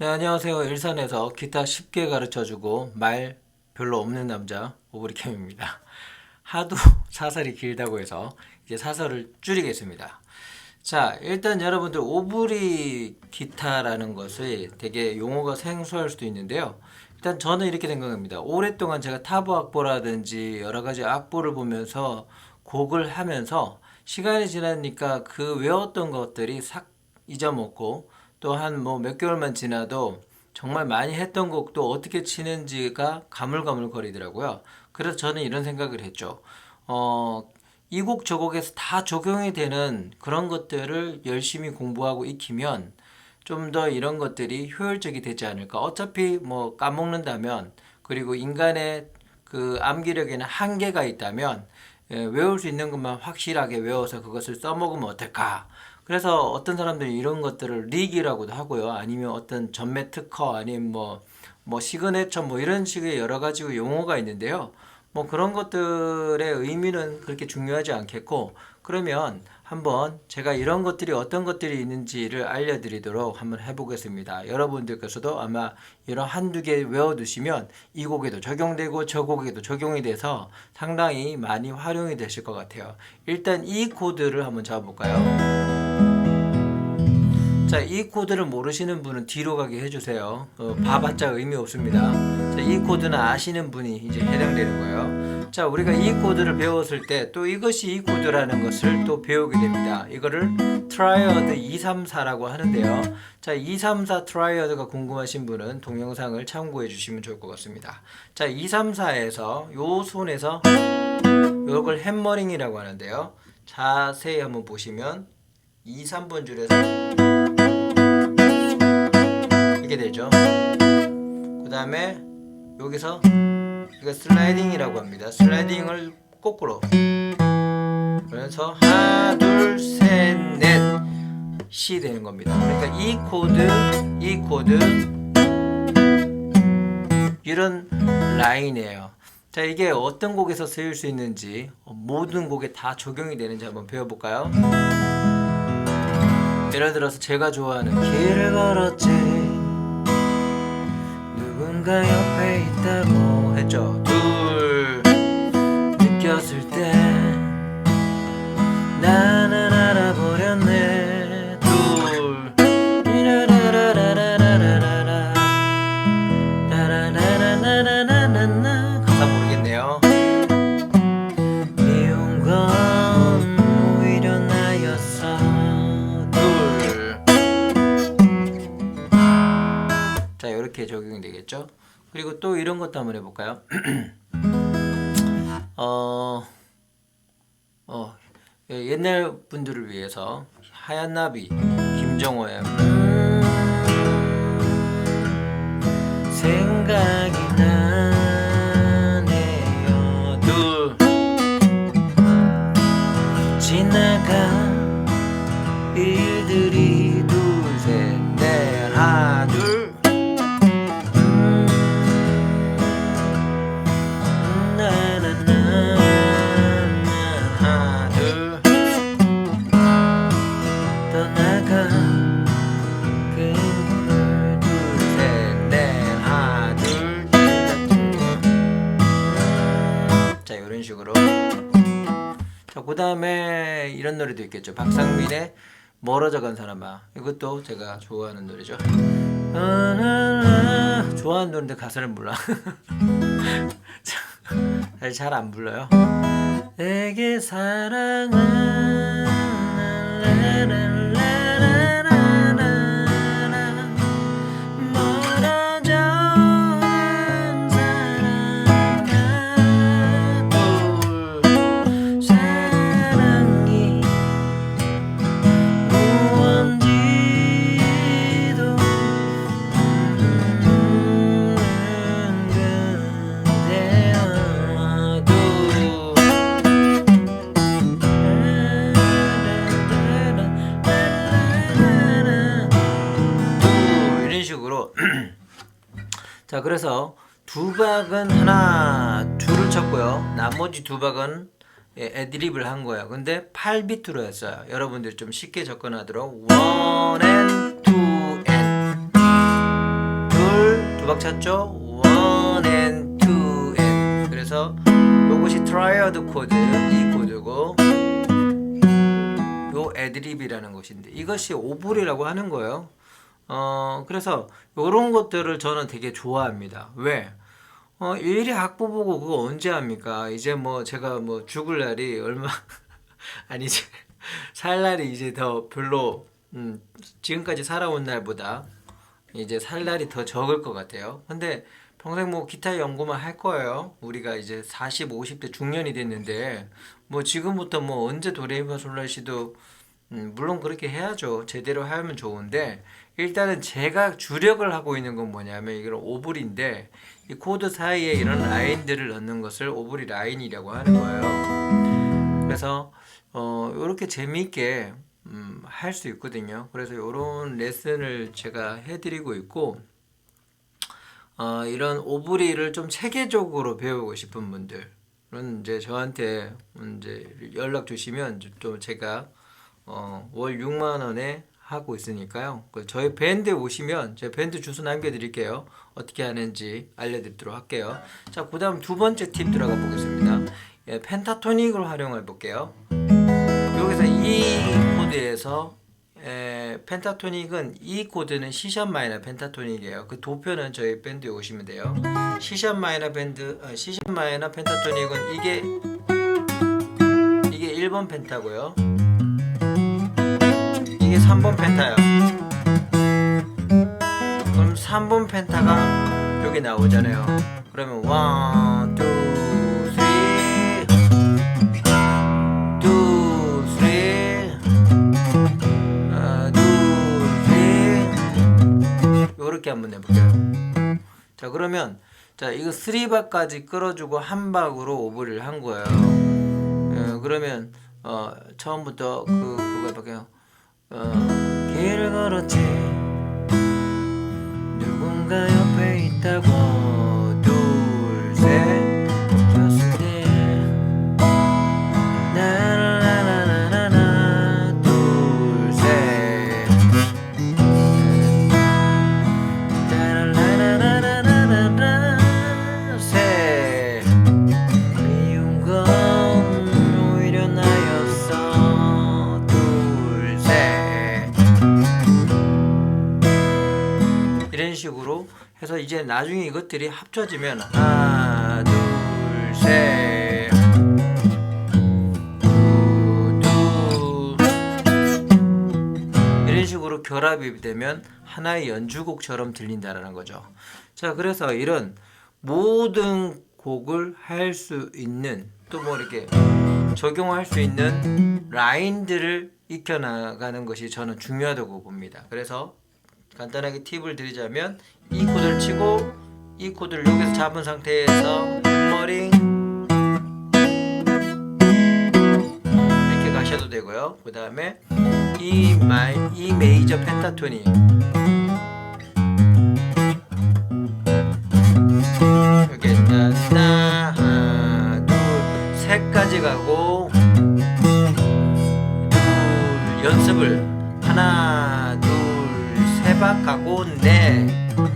네, 안녕하세요. 일산에서 기타 쉽게 가르쳐주고 말 별로 없는 남자 오브리캠입니다. 하도 사설이 길다고 해서 이제 사설을 줄이겠습니다. 자, 일단 여러분들 오브리 기타라는 것이 되게 용어가 생소할 수도 있는데요. 일단 저는 이렇게 생각합니다. 오랫동안 제가 타보 악보라든지 여러 가지 악보를 보면서 곡을 하면서 시간이 지나니까 그 외웠던 것들이 싹 잊어먹고 또 한 뭐 몇 개월만 지나도 정말 많이 했던 곡도 어떻게 치는지가 가물가물거리더라고요. 그래서 저는 이런 생각을 했죠. 어, 이 곡 저 곡에서 다 적용이 되는 그런 것들을 열심히 공부하고 익히면 좀 더 이런 것들이 효율적이 되지 않을까. 어차피 뭐 까먹는다면 그리고 인간의 그 암기력에는 한계가 있다면 예, 외울 수 있는 것만 확실하게 외워서 그것을 써먹으면 어떨까 그래서 어떤 사람들이 이런 것들을 리기라고도 하고요. 아니면 어떤 전매 특허 아니면 뭐, 뭐 시그네처 뭐 이런 식의 여러 가지 용어가 있는데요. 뭐 그런 것들의 의미는 그렇게 중요하지 않겠고 그러면 한번 제가 이런 것들이 어떤 것들이 있는지를 알려드리도록 한번 해보겠습니다. 여러분들께서도 아마 이런 한두 개 외워두시면 이 곡에도 적용되고 저 곡에도 적용이 돼서 상당히 많이 활용이 되실 것 같아요. 일단 이 코드를 한번 잡아볼까요? 자, 음. 이 코드를 모르시는 분은 뒤로 가게 해주세요. 어, 바봤자 음. 의미 없습니다. 자, 이 코드는 아시는 분이 이제 해당되는 거예요. 자, 우리가 이 코드를 배웠을 때 또 이것이 이 코드라는 것을 또 배우게 됩니다. 이거를 트라이어드 234라고 하는데요. 자, 234 트라이어드가 궁금하신 분은 동영상을 참고해 주시면 좋을 것 같습니다. 자, 234에서 요 손에서 요걸 햄머링이라고 하는데요. 자세히 한번 보시면 2, 3번 줄에서 듣게 되죠. 그 다음에 여기서 이거 슬라이딩이라고 합니다. 슬라이딩을 거꾸로 그래서 하나 둘셋넷 C 되는 겁니다. 그러니까 이 코드 이 코드 이런 라인이에요. 자 이게 어떤 곡에서 쓰일 수 있는지 모든 곡에 다 적용이 되는지 한번 배워볼까요? 예를 들어서 제가 좋아하는 길을 걸었지 可要回忆的我很久 이렇게 적용이 되겠죠. 그리고 또 이런 것도 한번 해볼까요? 어, 어, 예, 옛날 분들을 위해서 하얀 나비 김정호의 음, 생각이 나. 이런 노래도 있겠죠. 박상민의 멀어져 간 사람아. 이것도 제가 좋아하는 노래죠. 아, 좋아하는 노래인데 가사를 몰라. 잘안 불러요. 내게 사랑을 자 그래서 두 박은 하나 둘을 쳤고요. 나머지 두 박은 예, 애드립을 한 거예요. 근데 8비트로 했어요. 여러분들 좀 쉽게 접근하도록. 원앤 투앤. 둘두 박 쳤죠? 원앤 투앤. 그래서 요것이 트라이어드 코드 이 코드고 요 애드립이라는 것인데 이것이 오브리라고 하는 거예요. 어 그래서 요런 것들을 저는 되게 좋아합니다. 왜? 어 일일이 악보 보고 그거 언제 합니까? 이제 뭐 제가 뭐 죽을 날이 얼마 아니 살 날이 이제 더 별로 음 지금까지 살아온 날보다 이제 살 날이 더 적을 것 같아요. 근데 평생 뭐 기타 연구만 할 거예요. 우리가 이제 40, 50대 중년이 됐는데 뭐 지금부터 뭐 언제 도레미파솔라시도 음, 물론 그렇게 해야죠. 제대로 하면 좋은데 일단은 제가 주력을 하고 있는 건 뭐냐면 이건 오불인데 이 코드 사이에 이런 라인들을 넣는 것을 오불이 라인이라고 하는 거예요. 그래서 어 이렇게 재미있게 음, 할 수 있거든요. 그래서 이런 레슨을 제가 해드리고 있고 어, 이런 오브리를 좀 체계적으로 배우고 싶은 분들은 이제 저한테 이제 연락 주시면 좀 제가 어, 월 6만 원에 하고 있으니까요. 그 저희 밴드 오시면 제 밴드 주소 남겨드릴게요. 어떻게 하는지 알려드리도록 할게요. 자, 그 다음 두 번째 팁 들어가 보겠습니다. 예, 펜타토닉을 활용해 볼게요. 여기서 이 코드에서 에, 펜타토닉은 이 코드는 C샵 마이너 펜타토닉이에요. 그 도표는 저희 밴드에 오시면 돼요. C샵 마이너 밴드 어, C샵 마이너 펜타토닉은 이게 이게 1번 펜타고요. 이게 3번 펜타요. 그럼 3번 펜타가 여기 나오잖아요. 그러면 1 2 3 two, three, 하나, 둘, 셋. 요렇게 한번 해볼게요. 자, 그러면 자 이거 3박까지 끌어주고 한 박으로 오버를 한 거예요. 어, 그러면 어, 처음부터 그 그거 해볼게요. 어, 길을 걸었지. 누군가 옆에 있다고 둘셋 이런 식으로 해서 이제 나중에 이것들이 합쳐지면 하나 둘셋 이런 식으로 결합이 되면 하나의 연주곡처럼 들린다라는 거죠. 자, 그래서 이런 모든 곡을 할 수 있는 또 뭐 이렇게 적용할 수 있는 라인들을 익혀 나가는 것이 저는 중요하다고 봅니다. 그래서 간단하게 팁을 드리자면 이 코드를 치고 이 코드를 여기서 잡은 상태에서 머링 이렇게 가셔도 되고요. 그 다음에 이 마이 이 메이저 펜타토닉 따따 하나 둘 세 까지 가고 둘 연습을 하나 둘세박 가고 넷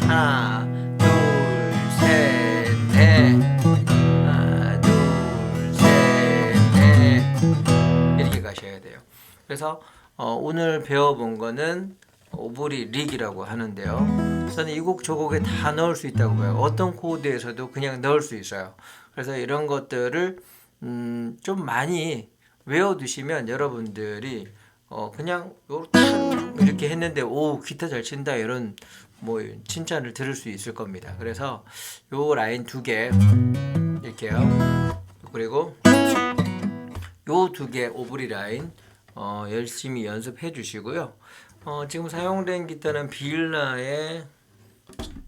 하나 둘셋넷 하나 둘셋넷 이렇게 가셔야 돼요. 그래서 어, 오늘 배워본 거는 오브리 릭이라고 하는데요. 저는 이 곡 저 곡에 다 넣을 수 있다고 봐요. 어떤 코드에서도 그냥 넣을 수 있어요. 그래서 이런 것들을 음, 좀 많이 외워두시면 여러분들이 어, 그냥 요탁 이렇게 했는데 오 기타 잘 친다 이런 뭐 칭찬을 들을 수 있을 겁니다. 그래서 요 라인 두 개 이렇게요. 그리고 요 두 개 오브리 라인 어, 열심히 연습해 주시고요. 어, 지금 사용된 기타는 빌라의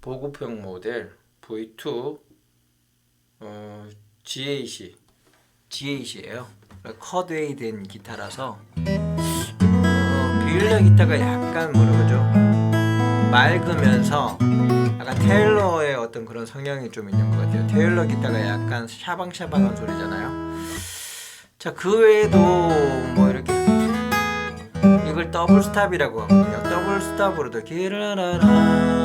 보급형 모델 V2 어, GAC GAC예요. 커드웨이 된 기타라서 어, 빌라 기타가 약간 뭐라 그러죠? 맑으면서 약간 테일러의 어떤 그런 성향이 좀 있는 것 같아요. 테일러 기타가 약간 샤방샤방한 소리잖아요. 자, 그 외에도 뭐 이렇게 이걸 더블 스탑이라고 하거든요. 더블 스탑으로도 기라라라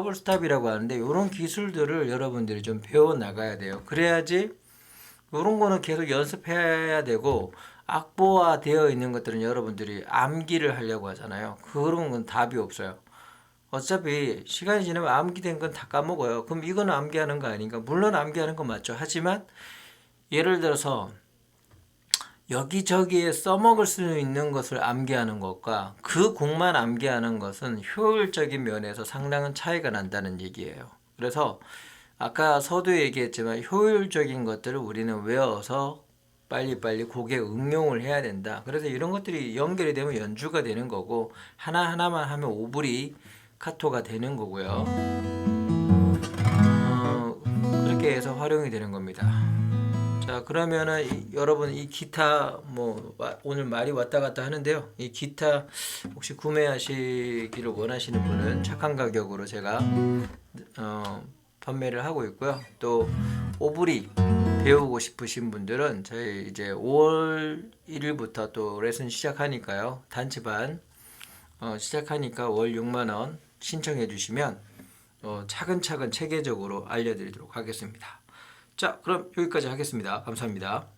더블 스탑이라고 하는데 이런 기술들을 여러분들이 좀 배워 나가야 돼요. 그래야지 이런 거는 계속 연습해야 되고 악보화 되어 있는 것들은 여러분들이 암기를 하려고 하잖아요. 그런 건 답이 없어요. 어차피 시간이 지나면 암기된 건 다 까먹어요. 그럼 이거는 암기하는 거 아닌가? 물론 암기하는 건 맞죠. 하지만 예를 들어서 여기저기에 써먹을 수 있는 것을 암기하는 것과 그 곡만 암기하는 것은 효율적인 면에서 상당한 차이가 난다는 얘기예요. 그래서 아까 서두에 얘기했지만 효율적인 것들을 우리는 외워서 빨리빨리 곡에 응용을 해야 된다. 그래서 이런 것들이 연결이 되면 연주가 되는 거고 하나하나만 하면 오브리 카토가 되는 거고요. 어, 그렇게 해서 활용이 되는 겁니다. 자 그러면은 이- 여러분 이 기타 뭐 와- 오늘 말이 왔다 갔다 하는데요. 이 기타 혹시 구매하시기를 원하시는 분은 착한 가격으로 제가 어, 판매를 하고 있고요. 또 오브리 배우고 싶으신 분들은 저희 이제 5월 1일부터 또 레슨 시작하니까요. 단체반 어, 시작하니까 월 6만 원 신청해 주시면 어, 차근차근 체계적으로 알려드리도록 하겠습니다. 자, 그럼 여기까지 하겠습니다. 감사합니다.